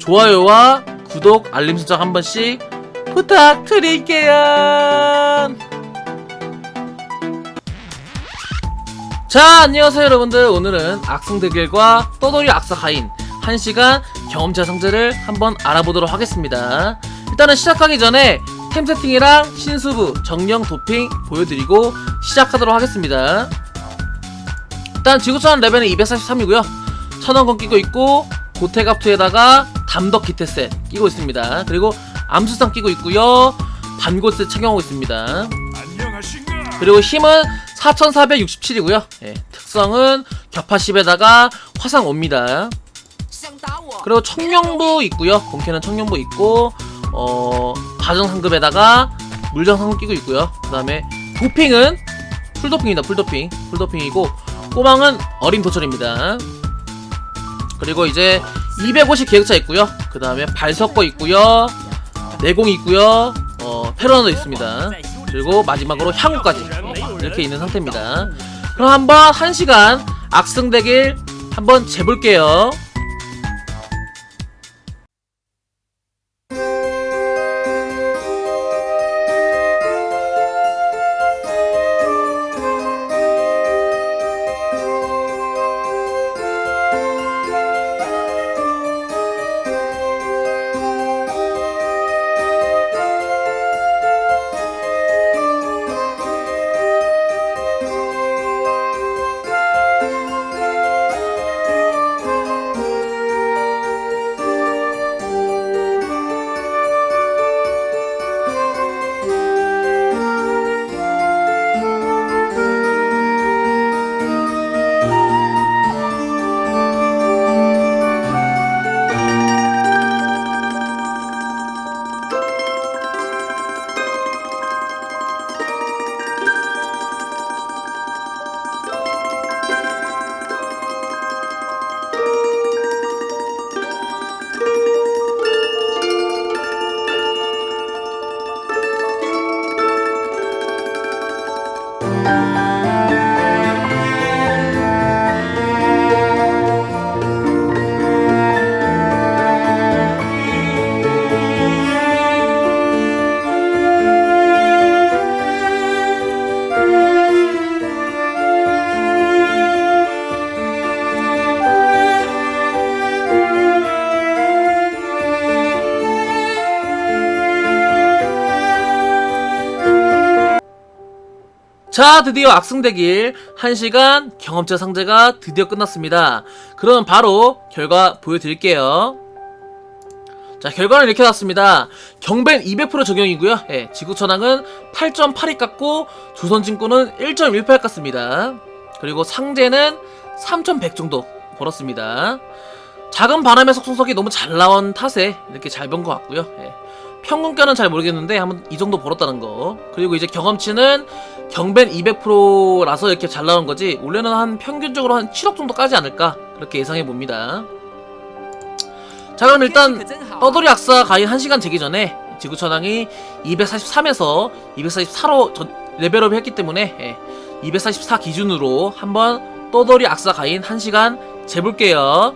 좋아요와 구독, 알림 설정 한 번씩 부탁드릴게요. 자, 안녕하세요, 여러분들. 오늘은 악성대결과 떠돌이 악사가인 1시간 경험자 상자를 한번 알아보도록 하겠습니다. 일단은 시작하기 전에 템 세팅이랑 신수부, 정령 도핑 보여드리고 시작하도록 하겠습니다. 일단 지구촌 레벨은 243이고요. 천원권 끼고 있고 고태갑투에다가 담덕 기태셋 끼고 있습니다. 그리고 암수상 끼고 있고요. 반골셋 착용하고 있습니다. 그리고 힘은 4467이고요. 예, 특성은 격파 10에다가 화상 5입니다. 그리고 청룡부 있고요. 본캐는 청룡부 있고 어 바정 상급에다가 물정 상급 끼고 있고요. 그다음에 도핑은 풀도핑이다. 풀도핑. 풀도핑이고 꼬망은 어린 도철입니다. 그리고 이제 250 계획차 있고요. 그 다음에 발석거 있고요. 내공이 있고요. 어 페러너 있습니다. 그리고 마지막으로 향후까지 이렇게 있는 상태입니다. 그럼 한번 1시간 악승대길 한번 재볼게요. 자, 드디어 악승대길 1시간 경험자 상자가 드디어 끝났습니다. 그럼 바로 결과 보여드릴게요. 자, 결과는 이렇게 나왔습니다. 경벤 200% 적용이고요. 예, 지구천왕은 8.82 깎고 조선진구는 1.18 깎습니다. 그리고 상제는 3,100 정도 벌었습니다. 작은 바람의 속성석이 너무 잘 나온 탓에 이렇게 잘번것 같고요. 예. 평균가는 잘 모르겠는데 한번 이 정도 벌었다는 거. 그리고 이제 경험치는 경벤 200%라서 이렇게 잘 나온 거지. 원래는 한 평균적으로 한 7억 정도 까지 않을까 그렇게 예상해 봅니다. 자 그럼 일단 떠돌이 악사 가인 1시간 재기 전에 지구천왕이 243에서 244로 레벨업을 했기 때문에 244 기준으로 한번 떠돌이 악사 가인 1시간 재볼게요.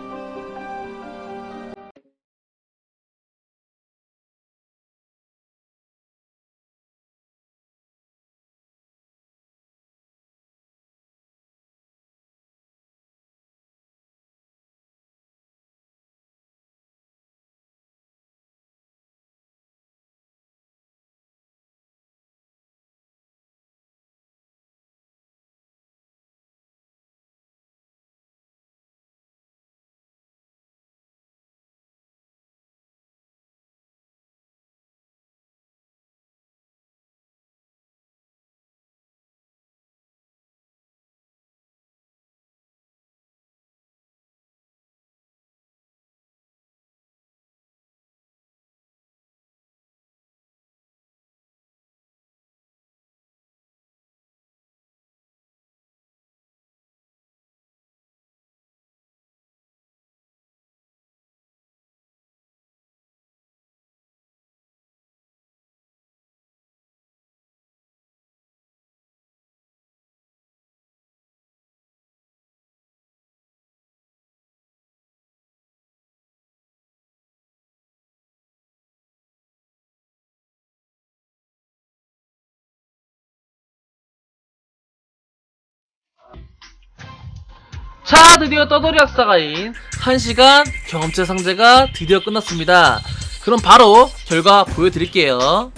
자, 드디어 떠돌이 학사가인 1시간 경험치 상자가 드디어 끝났습니다. 그럼 바로 결과 보여드릴게요.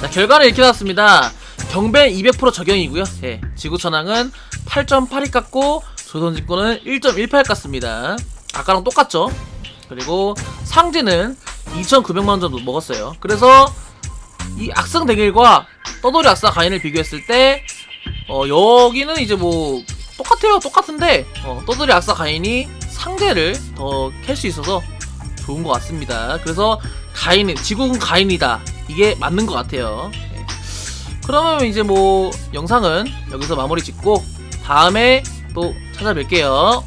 자, 결과는 이렇게 나왔습니다. 경배 200% 적용이고요. 예, 지구천왕은 8.82 깎고 조선직구는 1.18 깎습니다. 아까랑 똑같죠? 그리고 상제는 2,900만원 정도 먹었어요. 그래서 이 악성 대길과 떠돌이 악사 가인을 비교했을 때 어, 여기는 이제 뭐 똑같아요. 똑같은데 어, 떠돌이 악사 가인이 상대를 더 캘 수 있어서 좋은 것 같습니다. 그래서 가인 지구군 가인이다. 이게 맞는 것 같아요. 예. 그러면 이제 뭐 영상은 여기서 마무리 짓고 다음에 또 찾아뵐게요.